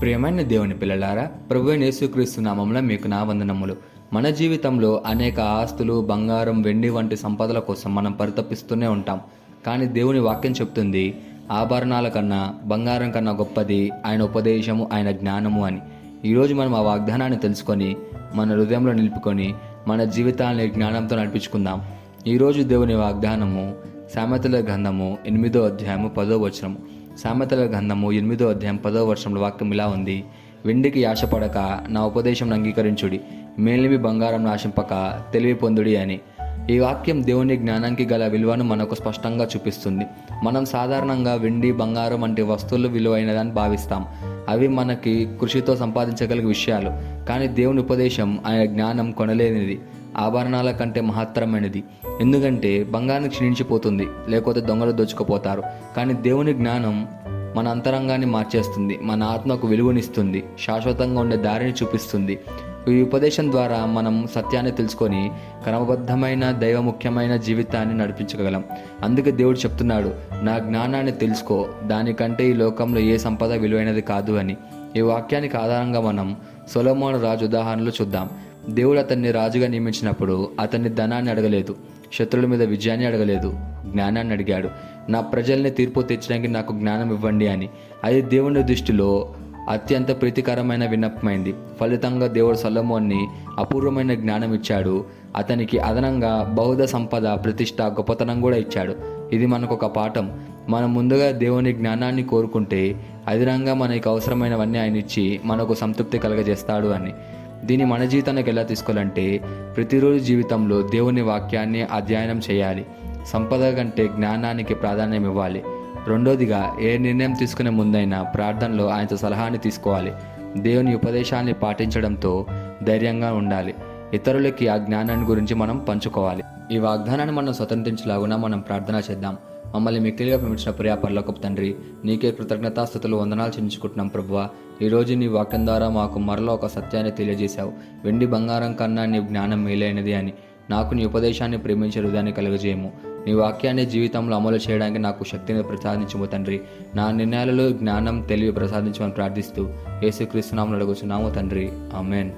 ప్రియమైన దేవుని పిల్లలారా ప్రభు యేసుక్రీస్తు నామంలో మీకు నా వందనములు. మన జీవితంలో అనేక ఆస్తులు బంగారం వెండి వంటి సంపదల కోసం మనం పరితపిస్తూనే ఉంటాం. కానీ దేవుని వాక్యం చెప్తుంది ఆభరణాల కన్నా బంగారం కన్నా గొప్పది ఆయన ఉపదేశము ఆయన జ్ఞానము అని. ఈరోజు మనం ఆ వాగ్దానాన్ని తెలుసుకొని మన హృదయంలో నిలుపుకొని మన జీవితాన్ని జ్ఞానంతో నడిపించుకుందాం. ఈరోజు దేవుని వాగ్దానము సామెతల గ్రంథము ఎనిమిదో అధ్యాయము పదో వచనము. సామెతల గ్రంథము ఎనిమిదో అధ్యాయం పదో వర్షంలో వాక్యం ఇలా ఉంది. వెండికి ఆశపడక నా ఉపదేశం అంగీకరించుడి. మేలిమి బంగారం నాశింపక తెలివి పొందుడి అని. ఈ వాక్యం దేవుని జ్ఞానానికి గల విలువను మనకు స్పష్టంగా చూపిస్తుంది. మనం సాధారణంగా వెండి బంగారం వంటి వస్తువులు విలువైనదని భావిస్తాం. అవి మనకి కృషితో సంపాదించగలిగే విషయాలు. కానీ దేవుని ఉపదేశం ఆయన జ్ఞానం కొనలేనిది. ఆభరణాల కంటే మహత్తరమైనది. ఎందుకంటే బంగారం క్షీణించిపోతుంది లేకపోతే దొంగలు దోచుకుపోతారు. కానీ దేవుని జ్ఞానం మన అంతరంగాన్ని మార్చేస్తుంది మన ఆత్మకు విలువనిస్తుంది శాశ్వతంగా ఉండే దారిని చూపిస్తుంది. ఈ ఉపదేశం ద్వారా మనం సత్యాన్ని తెలుసుకొని క్రమబద్ధమైన దైవ ముఖ్యమైన జీవితాన్ని నడిపించగలం. అందుకే దేవుడు చెప్తున్నాడు నా జ్ఞానాన్ని తెలుసుకో దానికంటే ఈ లోకంలో ఏ సంపద విలువైనది కాదు అని. ఈ వాక్యానికి ఆధారంగా మనం సొలమోను రాజు ఉదాహరణలు చూద్దాం. దేవుడు అతన్ని రాజుగా నియమించినప్పుడు అతన్ని ధనాన్ని అడగలేదు శత్రువుల మీద విజయాన్ని అడగలేదు జ్ఞానాన్ని అడిగాడు. నా ప్రజల్ని తీర్పు తెచ్చడానికి నాకు జ్ఞానం ఇవ్వండి అని. అది దేవుని దృష్టిలో అత్యంత ప్రీతికరమైన విన్నపమైంది. ఫలితంగా దేవుడు సొలమోన్ని అపూర్వమైన జ్ఞానం ఇచ్చాడు. అతనికి అదనంగా బౌద్ధ సంపద ప్రతిష్ట గొప్పతనం కూడా ఇచ్చాడు. ఇది మనకు ఒక పాఠం. మనం ముందుగా దేవుని జ్ఞానాన్ని కోరుకుంటే అదనంగా మనకి అవసరమైనవన్నీ ఆయన ఇచ్చి మనకు సంతృప్తి కలగజేస్తాడు అని. దీన్ని మన జీవితానికి ఎలా తీసుకోవాలంటే ప్రతిరోజు జీవితంలో దేవుని వాక్యాన్ని అధ్యయనం చేయాలి. సంపద కంటే జ్ఞానానికి ప్రాధాన్యం ఇవ్వాలి. రెండోదిగా ఏ నిర్ణయం తీసుకునే ముందైనా ప్రార్థనలో ఆయనతో సలహాని తీసుకోవాలి. దేవుని ఉపదేశాన్ని పాటించడంతో ధైర్యంగా ఉండాలి. ఇతరులకి ఆ జ్ఞానాన్ని గురించి మనం పంచుకోవాలి. ఈ వాగ్దానాన్ని మనం స్వతంత్రించలాగున మనం ప్రార్థన చేద్దాం. మమ్మల్ని మిక్కిలిగా పెంచిన ప్రియా పర్లోకపు తండ్రి నీకే కృతజ్ఞతాస్థుతులు వందనాలు చెల్లించుకుంటున్నాం ప్రభువా. ఈరోజు నీ వాక్యం ద్వారా మాకు మరలో ఒక సత్యాన్ని తెలియజేశావు. వెండి బంగారం కన్నా నీ జ్ఞానం మేలైనది అని నాకు నీ ఉపదేశాన్ని ప్రేమించే హృదయాన్ని కలుగజేయము. నీ వాక్యాన్ని జీవితంలో అమలు చేయడానికి నాకు శక్తిని ప్రసాదించము తండ్రి. నా నిర్ణయాలలో జ్ఞానం తెలివి ప్రసాదించమని ప్రార్థిస్తూ యేసుక్రీస్తునామను అడుగుచున్నాము తండ్రి. ఆమెన్.